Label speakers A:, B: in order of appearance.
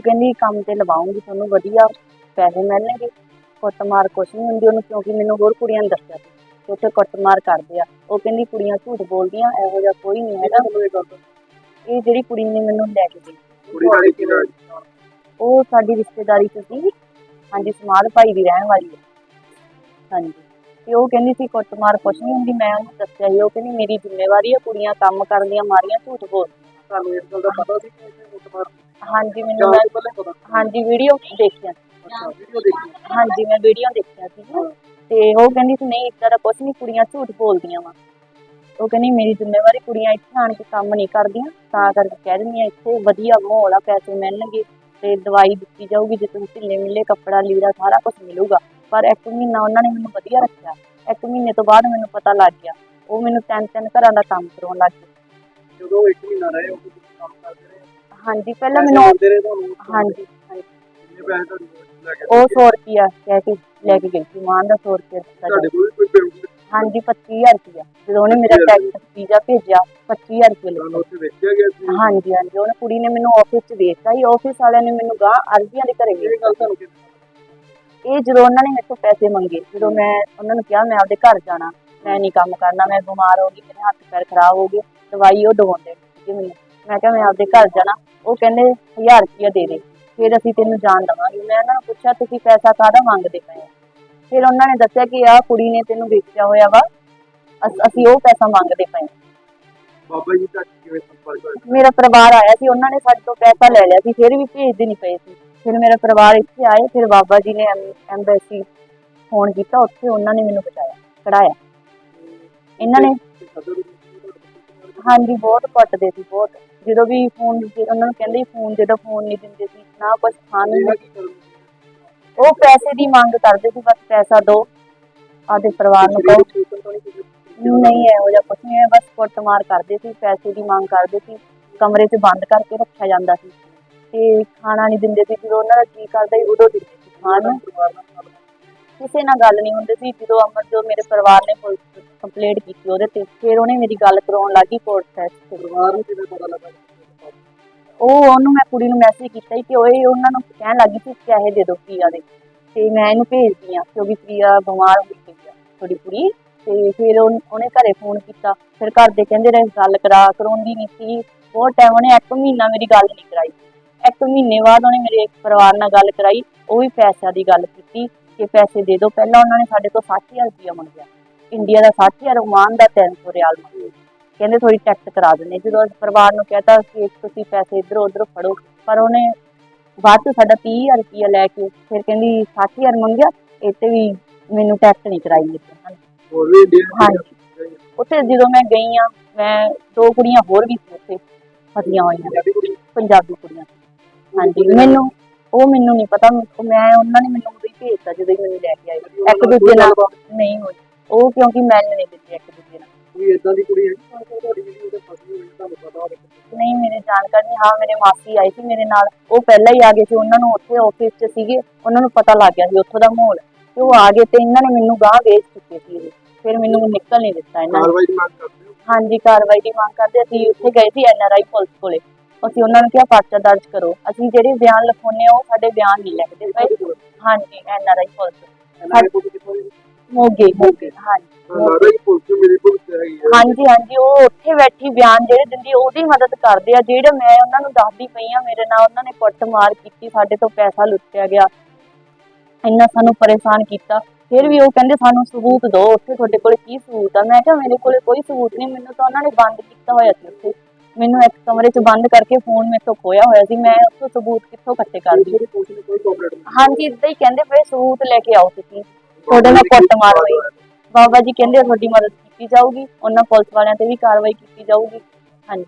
A: ਉਹ ਕਹਿੰਦੀ ਕੰਮ ਤੇ ਲਵਾਉਂਗੀ ਤੁਹਾਨੂੰ ਵਧੀਆ ਪੈਸੇ ਮਿਲਣਗੇ। ਕੁੱਟਮਾਰ ਕੁਛ ਨਹੀਂ ਹੁੰਦੀ ਉਹਨੂੰ ਕਿਉਂਕਿ ਮੈਨੂੰ ਹੋਰ ਕੁੜੀਆਂ ਨੇ ਦੱਸਿਆ ਸੀ। ਕਿ ਉੱਥੇ ਕੁੱਟਮਾਰ ਕਰਦੇ ਆ। ਉਹ ਕਹਿੰਦੀ ਕੁੜੀਆਂ ਝੂਠ ਬੋਲਦੀਆਂ ਇਹੋ ਜਿਹਾ ਕੋਈ ਨਹੀਂ ਹੈਗਾ।
B: ਇਹ
A: ਜਿਹੜੀ ਕੁੜੀ ਨੇ ਮੈਨੂੰ ਲੈ ਕੇ ਗਈ
B: ਕੁੜੀ ਵਾਲੀ ਕੀ ਨਾਲ
A: ਉਹ ਸਾਡੀ ਰਿਸ਼ਤੇਦਾਰੀ ਚ ਸੀ। ਹਾਂਜੀ ਸਮਾਲ ਭਾਈ ਦੀ ਰਹਿਣ ਵਾਲੀ ਹੈ। ਹਾਂਜੀ। ਤੇ ਉਹ ਕਹਿੰਦੀ ਸੀ ਕੁੱਟਮਾਰ ਕੁਛ ਨਹੀਂ ਹੁੰਦੀ ਮੈਂ ਉਹਨੂੰ ਦੱਸਿਆ ਸੀ। ਉਹ ਕਹਿੰਦੀ ਮੇਰੀ ਜ਼ਿੰਮੇਵਾਰੀ ਹੈ ਕੁੜੀਆਂ ਕੰਮ ਕਰਦੀਆਂ ਮਾਰੀਆਂ ਝੂਠ ਬੋਲਦੀਆਂ।
B: ਤੁਹਾਨੂੰ ਇਸ ਗੱਲ ਦਾ ਪਤਾ ਸੀ ਕਿ ਇਹ ਕੁੱਟਮਾਰ
A: ਹਾਂਜੀ ਮੈਨੂੰ
B: ਜਾਂ ਪਹਿਲਾਂ ਪਤਾ?
A: ਹਾਂਜੀ ਵੀਡੀਓ ਦੇਖਿਆ।
B: ਅੱਛਾ ਵੀਡੀਓ ਦੇਖੀ
A: ਹਾਂਜੀ ਮੈਂ ਵੀਡੀਓ ਦੇਖਿਆ ਸੀ। ਤੇ ਉਹ ਕਹਿੰਦੀ ਸੀ ਨਹੀਂ ਇਦਾਂ ਦਾ ਕੁਛ ਨਹੀਂ ਕੁੜੀਆਂ ਝੂਠ ਬੋਲਦੀਆਂ ਵਾ। ਉਹ ਕਹਿੰਦੀ ਮੇਰੀ ਜ਼ਿੰਮੇਵਾਰੀ ਕੁੜੀਆਂ ਇੱਥੇ ਆਣ ਕੇ ਕੰਮ ਨਹੀਂ ਕਰਦੀਆਂ ਤਾਂ ਕਰਕੇ ਕਹਿ ਦਿੰਦੀਆਂ ਇੱਥੇ ਵਧੀਆ ਮਾਹੌਲ ਆ ਪੈਸੇ ਮਿਲਣਗੇ ਤੇ ਦਵਾਈ ਦਿੱਤੀ ਜਾਊਗੀ ਜੇ ਤੁਸੀਂ ਢਿੱਲੇ ਮਿਲੇ ਕੱਪੜਾ ਲੀੜਾ ਸਾਰਾ ਕੁਝ ਮਿਲੂਗਾ। ਪਰ ਇੱਕ ਮਹੀਨਾ ਉਹਨਾਂ ਨੇ ਮੈਨੂੰ ਵਧੀਆ ਰੱਖਿਆ। ਇੱਕ ਮਹੀਨੇ ਤੋਂ ਬਾਅਦ ਮੈਨੂੰ ਪਤਾ ਲੱਗ ਗਿਆ। ਉਹ ਮੈਨੂੰ ਤਿੰਨ ਤਿੰਨ ਘਰਾਂ ਦਾ ਕੰਮ ਕਰਾਉਣ ਲੱਗ ਗਏ।
B: ਜਦੋਂ ਇੱਕ ਮਹੀਨਾ ਰਹੇ ਉਹ ਤੁਸੀਂ ਕੰਮ ਕਰਦੇ ਰਹੇ?
A: ਹਾਂਜੀ ਪਹਿਲਾਂ ਮੈਨੂੰ
B: ਦਿੰਦੇ ਰਹੇ ਤੁਹਾਨੂੰ
A: ਹਾਂਜੀ ਹਾਂਜੀ।
B: ਕਿੰਨੇ ਪੈਸੇ ਤੁਹਾਨੂੰ ਲੈ ਕੇ
A: ਉਹ 100 ਰੁਪਿਆ ਕਹਿ ਕੇ ਲੈ ਕੇ ਗਈ ਸੀ ਮਾਂ ਦਾ 100 ਰੁਪਿਆ
B: ਤੁਹਾਡੇ। ਕੋਲ ਕੋਈ ਪੇਮੈਂਟ
A: ਹਾਂਜੀ 25000 ਰੁਪਿਆ ਜਦੋਂ ਉਹਨੇ ਮੇਰਾ ਟੈਕਸ ਵੀਜ਼ਾ ਭੇਜਿਆ 25000 ਰੁਪਏ ਲਿਆ
B: ਤੁਹਾਨੂੰ ਉੱਥੇ ਵੇਚਿਆ ਗਿਆ ਸੀ?
A: ਹਾਂਜੀ ਹਾਂਜੀ ਉਹਨੇ ਕੁੜੀ ਨੇ ਮੈਨੂੰ ਆਫਿਸ 'ਚ ਵੇਚਤਾ ਸੀ ਆਫਿਸ ਵਾਲਿਆਂ ਨੇ ਮੈਨੂੰ ਗਾਂ ਅਰਜ਼ੀਆਂ ਦੇ ਘਰੇ
B: ਇਹ ਗੱਲ ਤੁਹਾਨੂੰ?
A: ਇਹ ਜਦੋਂ ਉਹਨਾਂ ਨੇ ਮੇਰੇ ਤੋਂ ਪੈਸੇ ਮੰਗੇ ਜਦੋਂ ਮੈਂ ਉਹਨਾਂ ਨੂੰ ਕਿਹਾ ਮੈਂ ਆਪਦੇ ਘਰ ਜਾਣਾ ਮੈਂ ਨਹੀਂ ਕੰਮ ਕਰਨਾ ਮੈਂ ਬਿਮਾਰ ਹੋ ਗਈ ਮੇਰੇ ਹੱਥ ਪੈਰ ਖਰਾਬ ਹੋ ਗਏ ਦਵਾਈ ਉਹ ਦਵਾਉਂਦੇ ਸੀਗੇ ਮੈਨੂੰ। ਮੈਂ ਕਿਹਾ ਮੈਂ ਆਪਦੇ ਘਰ ਜਾਣਾ ਉਹ ਕਹਿੰਦੇ 1000 ਰੁਪਇਆ ਦੇ ਦੇ ਫਿਰ ਅਸੀਂ ਤੈਨੂੰ ਜਾਣ ਦੇਵਾਂਗੇ। ਮੈਂ ਉਹਨਾਂ ਨੂੰ ਪੁੱਛਿਆ ਤੁਸੀਂ ਪੈਸਾ ਕਾਹਦਾ ਮੰਗਦੇ ਪਏ ਫਿਰ ਉਹਨਾਂ ਨੇ ਦੱਸਿਆ ਕਿ ਆਹ ਕੁੜੀ ਨੇ ਤੈਨੂੰ ਵੇਚਿਆ ਹੋਇਆ ਵਾ ਅਸ- ਅਸੀਂ ਉਹ ਪੈਸਾ ਮੰਗਦੇ ਪਏ।
B: ਬਾਬਾ ਜੀ ਤੱਕ ਕਿਵੇਂ ਸੰਪਰਕ ਹੋਇਆ?
A: ਮੇਰਾ ਪਰਿਵਾਰ ਆਇਆ ਸੀ ਉਹਨਾਂ ਨੇ ਸਾਡੇ ਤੋਂ ਪੈਸਾ ਲੈ ਲਿਆ ਸੀ ਫਿਰ ਵੀ ਭੇਜਦੇ ਨਹੀਂ ਪਏ ਸੀ। ਫਿਰ ਮੇਰਾ ਪਰਿਵਾਰ ਇੱਥੇ ਆਏ ਫਿਰ ਬਾਬਾ ਜੀ ਨੇ ਐਮਬੈਸੀ ਫੋਨ ਕੀਤਾ ਉੱਥੇ ਉਹਨਾਂ ਨੇ ਮੈਨੂੰ ਬਚਾਇਆ ਕਢਾਇਆ। ਇਹਨਾਂ ਨੇ ਹਾਂਜੀ ਬਹੁਤ ਪੱਟਦੇ ਸੀ ਬਹੁਤ। ਜਦੋਂ ਵੀ ਫੋਨ ਉਹਨਾਂ ਨੂੰ ਕਹਿੰਦੇ ਫੋਨ ਦੇ ਦੋ ਫੋਨ ਨਹੀਂ ਦਿੰਦੇ ਸੀ ਨਾ ਕੁਝ ਖਾਣ ਨੂੰ।
B: ਕੀ
A: ਉਹ ਪੈਸੇ ਦੀ ਮੰਗ ਕਰਦੇ ਸੀ ਬਸ ਪੈਸਾ ਦਿਓ ਆਦੇ ਪਰਿਵਾਰ ਨੂੰ ਕਹੋ।
B: ਨਹੀਂ
A: ਨਹੀਂ ਇਹੋ ਜਿਹਾ ਕੁਛ ਨਹੀਂ ਹੈ ਬਸ ਕੁੱਟਮਾਰ ਕਰਦੇ ਸੀ ਪੈਸੇ ਦੀ ਮੰਗ ਕਰਦੇ ਸੀ ਕਮਰੇ 'ਚ ਬੰਦ ਕਰਕੇ ਰੱਖਿਆ ਜਾਂਦਾ ਸੀ। ਤੇ ਖਾਣਾ ਨਹੀਂ ਦਿੰਦੇ ਸੀ ਜਦੋਂ ਉਹਨਾਂ ਦਾ ਜੀ ਕਰਦਾ ਉਦੋਂ ਦਿੰਦੇ ਸੀ ਖਾਣ। ਨੂੰ ਕਿਸੇ ਨਾਲ ਗੱਲ ਨਹੀਂ ਹੁੰਦੀ ਸੀ। ਜਦੋਂ ਅਮਰ ਜੋ ਮੇਰੇ ਪਰਿਵਾਰ ਨੇ ਪੁਲਿਸ ਕੰਪਲੇਂਟ ਕੀਤੀ ਉਹਦੇ ਤੇ ਫਿਰ ਉਹਨੇ ਮੇਰੀ ਗੱਲ ਕਰਾਉਣ ਲੱਗੀ ਕੋਰਟ ਤੇ।
B: ਪਰਿਵਾਰ ਨੂੰ ਕਿਵੇਂ ਪਤਾ ਲੱਗਾ
A: ਉਹ ਉਹਨੂੰ ਮੈਂ ਕੁੜੀ ਨੂੰ ਮੈਸੇਜ ਕੀਤਾ ਸੀ ਕਿ ਓਏ ਉਹਨਾਂ ਨੂੰ ਕਹਿਣ ਲੱਗੀ ਸੀ ਪੈਸੇ ਦੇ ਦਿਓ ਪ੍ਰਿਆ ਦੇ। ਤੇ ਮੈਂ ਇਹਨੂੰ ਭੇਜਦੀ ਆ ਕਿਉਂਕਿ ਪ੍ਰਿਆ ਬਿਮਾਰ ਹੋਈ ਆ ਥੋੜੀ ਕੁੜੀ। ਤੇ ਫਿਰ ਉਹਨ- ਉਹਨੇ ਘਰੇ ਫੋਨ ਕੀਤਾ। ਫਿਰ ਘਰ ਦੇ ਕਹਿੰਦੇ ਰਹੇ ਗੱਲ ਕਰਾ ਕਰਾਉਂਦੀ ਨਹੀਂ ਸੀ। ਬਹੁਤ ਟਾਈਮ ਉਹਨੇ ਇੱਕ ਮਹੀਨਾ ਮੇਰੀ ਗੱਲ ਨਹੀਂ ਕਰਾਈ। ਇੱਕ ਮਹੀਨੇ ਬਾਅਦ ਉਹਨੇ ਮੇਰੇ ਪਰਿਵਾਰ ਨਾਲ ਗੱਲ ਕਰਾਈ ਉਹ ਵੀ ਪੈਸਿਆਂ ਦੀ ਗੱਲ ਕੀਤੀ। ਕਿ ਪੈਸੇ ਦੇ ਦਿਓ। ਪਹਿਲਾਂ ਉਹਨਾਂ ਨੇ ਸਾਡੇ ਤੋਂ 60000 ਰੁਪਇਆ ਮੰਗਿਆ। ਇੰਡੀਆ ਦਾ 60000 ਓਮਾਨ ਦਾ 300 ਰਿਆਲ ਮੰਗੇ ਕਹਿੰਦੇ ਥੋੜੀ ਟੈਕਸ ਕਰਾ ਦਿੰਦੇ। ਜਦੋਂ ਅਸੀਂ ਪਰਿਵਾਰ ਨੂੰ ਕਹਤਾ ਕਿ ਤੁਸੀਂ ਪੈਸੇ ਇੱਧਰੋਂ ਉੱਧਰੋਂ ਫੜੋ ਪਰ ਉਹਨੇ ਬਾਅਦ ਚ ਸਾਡਾ 30000 ਰੁਪਇਆ ਲੈ ਕੇ ਫਿਰ ਕਹਿੰਦੀ 60000 ਮੰਗਿਆ ਤੇ ਵੀ ਮੈਨੂੰ ਟੈਕਸ ਨਹੀਂ ਕਰਾਈ ਦਿੱਤੇ
B: ਹੋਰ ਵੀ ਇੰਡੀਅਨ
A: ਹਾਂਜੀ। ਉੱਥੇ ਜਦੋਂ ਮੈਂ ਗਈ ਆ ਮੈਂ ਦੋ ਕੁੜੀਆਂ ਹੋਰ ਵੀ ਸੀ ਉੱਥੇ ਫਸੀਆਂ ਹੋਈਆਂ।
B: ਪੰਜਾਬੀ
A: ਕੁੜੀਆਂ। ਹਾਂਜੀ ਮੈਨੂੰ ਉਹ ਮੈਨੂੰ ਨਹੀਂ ਪਤਾ ਮੈਂ ਮੈਂ ਉਹਨਾਂ ਨੇ ਮੈਨੂੰ ਉਦੋਂ ਹੀ ਭੇਜਤਾ ਜਦੋਂ ਹੀ ਮੈਨੂੰ ਲੈ ਕੇ ਆਏ। ਇੱਕ ਦੂਜੇ ਨਾਲ ਨਹੀਂ ਹੋਈ। ਉਹ ਕਿਉਂਕਿ ਮੈਂ ਨਹੀਂ ਦਿੱਤੇ ਇੱਕ ਦੂਜੇ ਨਾਲ।
B: ਕੋਈ ਇਦਾਂ ਦੀ ਕੁੜੀ ਹੈ ਤੁਹਾਡੀ ਜਿਹੜੀ ਉਹਦੇ ਫਸੀ ਹੋਈ ਤੁਹਾਨੂੰ ਪਤਾ ਹੋਵੇ।
A: ਨਹੀਂ ਮੇਰੇ ਜਾਣਕਾਰ ਨਹੀਂ। ਹਾਂ ਮੇਰੇ ਮਾਸੀ ਆਏ ਸੀ ਮੇਰੇ ਨਾਲ। ਉਹ ਪਹਿਲਾਂ ਹੀ ਆ ਗਏ ਸੀ। ਉਹਨਾਂ ਨੂੰ ਉੱਥੇ ਆਫਿਸ 'ਚ ਸੀਗੇ। ਉਹਨਾਂ ਨੂੰ ਪਤਾ ਲੱਗ ਗਿਆ ਸੀ ਉੱਥੋਂ ਦਾ ਮਾਹੌਲ। ਤੇ ਉਹ ਆ ਗਏ ਤੇ ਇਹਨਾਂ ਨੇ ਮੈਨੂੰ ਗਾਹ ਵੇਚ ਚੁੱਕੇ ਸੀ ਇਹ। ਫਿਰ ਮੈਨੂੰ ਨਿਕਲ ਨਹੀਂ ਦਿੱਤਾ ਇਹਨਾਂ ਨੇ।
B: ਕਾਰਵਾਈ ਦੀ ਮੰਗ ਕਰਦੇ ਹੋ?
A: ਹਾਂਜੀ ਕਾਰਵਾਈ ਦੀ ਮੰਗ ਕਰਦੇ। ਅਸੀਂ ਉੱਥੇ ਗਏ ਸੀ ਐਨਆਰਆਈ ਪੁਲਿਸ ਕੋਲੇ। ਅਸੀਂ ਉਹਨਾਂ ਨੂੰ ਕਿਹਾ ਪਰਚਾ ਦਰਜ ਕਰੋ। ਅਸੀਂ ਜਿਹੜੇ ਬਿਆਨ ਲਿਖਾਉਂਦੇ ਆ ਉਹ ਸਾਡੇ ਬਿਆਨ ਨਹੀਂ ਲਿਖਦੇ। ਪਏ ਹਾਂਜੀ ਐਨਆਰਆਈ ਪੁਲਿਸ
B: ਇਹਨਾਂ ਕੋਲ ਕਿਥੋਂ ਦੀ
A: ਮੋਗੇ ਮੋਗੇ ਹਾਂਜੀ
B: ਪੁਲਿਸ ਪੁਲਿਸ
A: ਹਾਂਜੀ ਹਾਂਜੀ ਉਹ ਉੱਥੇ ਬੈਠੀ ਬਿਆਨ ਜਿਹੜੇ ਦਿੰਦੀ ਉਹਦੀ ਮਦਦ ਕਰਦੇ ਆ। ਜਿਹੜੇ ਮੈਂ ਉਹਨਾਂ ਨੂੰ ਦੱਸਦੀ ਪਈ ਆ ਮੇਰੇ ਨਾਲ ਉਹਨਾਂ ਨੇ ਕੁੱਟ ਮਾਰ ਕੀਤੀ ਸਾਡੇ ਤੋਂ ਪੈਸਾ ਲੁੱਟਿਆ ਗਿਆ। ਇੰਨਾ ਸਾਨੂੰ ਪਰੇਸ਼ਾਨ ਕੀਤਾ। ਫਿਰ ਵੀ ਉਹ ਕਹਿੰਦੇ ਸਾਨੂੰ ਸਬੂਤ ਦਿਓ ਉੱਥੇ ਤੁਹਾਡੇ ਕੋਲ ਕੀ ਸਬੂਤ ਆ? ਮੈਂ ਕਿਹਾ ਮੇਰੇ ਕੋਲੇ ਕੋਈ ਸਬੂਤ ਨਹੀਂ ਮੈਨੂੰ ਤਾਂ ਉਹਨਾਂ ਨੇ ਬੰਦ ਕੀਤਾ ਹੋਇਆ ਸੀ ਉੱਥੇ। ਮੈਨੂੰ ਇੱਕ ਕਮਰੇ 'ਚ ਬੰਦ ਕਰਕੇ ਫੋਨ ਮੇਰੇ ਤੋਂ ਖੋਇਆ ਹੋਇਆ ਸੀ। ਮੈਂ ਉੱਥੋਂ ਸਬੂਤ ਕਿੱਥੋਂ ਇਕੱਠੇ ਕਰਦੀ
B: ਮੇਰੀ ਪੁਲਿਸ ਨੇ ਕੋਈ ਕੋਆਪਰੇਟ ਨਹੀਂ।
A: ਹਾਂਜੀ ਇਦਾਂ ਹੀ ਕਹਿੰਦੇ ਪਏ ਸਬੂਤ ਲੈ ਕੇ ਆਓ ਤੁਸੀਂ। ਤੁਹਾਡੇ ਨਾਲ ਕੁੱਟ ਮਾਰ ਹੋਈ। ਬਾਬਾ ਜੀ ਕਹਿੰਦੇ ਤੁਹਾਡੀ ਮਦਦ ਕੀਤੀ ਜਾਊਗੀ। ਉਹਨਾਂ ਪੁਲਿਸ ਵਾਲਿਆਂ ਤੇ ਵੀ ਕਾਰਵਾਈ ਕੀਤੀ ਜਾਊਗੀ। ਹਾਂਜੀ।